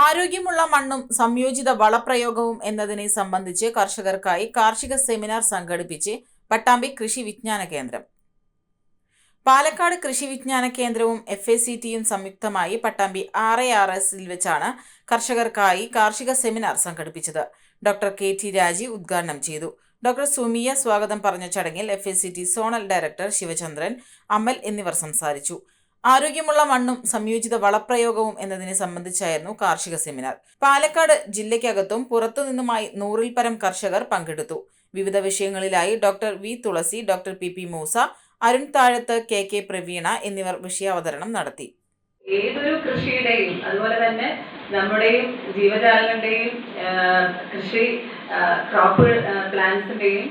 ആരോഗ്യമുള്ള മണ്ണും സംയോജിത വളപ്രയോഗവും എന്നതിനെ സംബന്ധിച്ച് കർഷകർക്കായി കാർഷിക സെമിനാർ സംഘടിപ്പിച്ച് പട്ടാമ്പി കൃഷി വിജ്ഞാന കേന്ദ്രം. പാലക്കാട് കൃഷി വിജ്ഞാന കേന്ദ്രവും എഫ് എ സി ടിയും സംയുക്തമായി പട്ടാമ്പി ആർ എ ആർ എസിൽ വെച്ചാണ് കർഷകർക്കായി കാർഷിക സെമിനാർ സംഘടിപ്പിച്ചത്. ഡോക്ടർ കെ ടി രാജി ഉദ്ഘാടനം ചെയ്തു. ഡോക്ടർ സുമിയ സ്വാഗതം പറഞ്ഞ ചടങ്ങിൽ F A C T zonal director Sivachandran Amal എന്നിവർ സംസാരിച്ചു. ആരോഗ്യമുള്ള മണ്ണും സംയോജിത വളപ്രയോഗവും എന്നതിനെ സംബന്ധിച്ചായിരുന്നു കാർഷിക സെമിനാർ. പാലക്കാട് ജില്ലയ്ക്കകത്തും പുറത്തുനിന്നുമായി നൂറിൽ പരം കർഷകർ പങ്കെടുത്തു. വിവിധ വിഷയങ്ങളിലായി doctor V. Thulasi doctor P. P. Moosa Arun Thazhath K. K. Praveena എന്നിവർ വിഷയാവതരണം നടത്തി. ഏതൊരു കൃഷിയുടെയും അതുപോലെ തന്നെ നമ്മുടെയും ജീവജാലങ്ങളുടെയും കൃഷി ക്രോപ്പ് പ്ലാന്റ്സിന്റെയും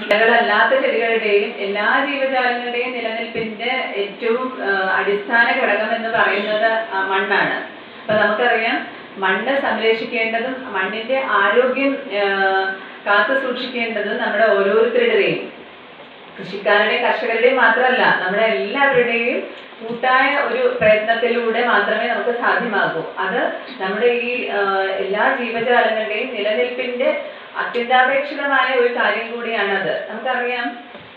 വിളകളല്ലാത്ത ചെടികളുടെയും എല്ലാ ജീവജാലങ്ങളുടെയും നിലനിൽപ്പിന്റെ ഏറ്റവും അടിസ്ഥാന ഘടകം എന്ന് പറയുന്നത് മണ്ണാണ്. അപ്പൊ നമുക്കറിയാം മണ്ണ് സംരക്ഷിക്കേണ്ടതും മണ്ണിന്റെ ആരോഗ്യം കാത്തു സൂക്ഷിക്കേണ്ടതും നമ്മുടെ ഓരോരുത്തരുടെയും കൃഷിക്കാരുടെയും കർഷകരുടെയും മാത്രമല്ല നമ്മുടെ എല്ലാവരുടെയും കൂട്ടായ ഒരു പ്രയത്നത്തിലൂടെ മാത്രമേ നമുക്ക് സാധ്യമാകൂ. അത് നമ്മുടെ ഈ എല്ലാ ജീവജാലങ്ങളുടെയും നിലനിൽപ്പിന്റെ അത്യന്താപേക്ഷിതമായ ഒരു കാര്യം കൂടിയാണത്. നമുക്കറിയാം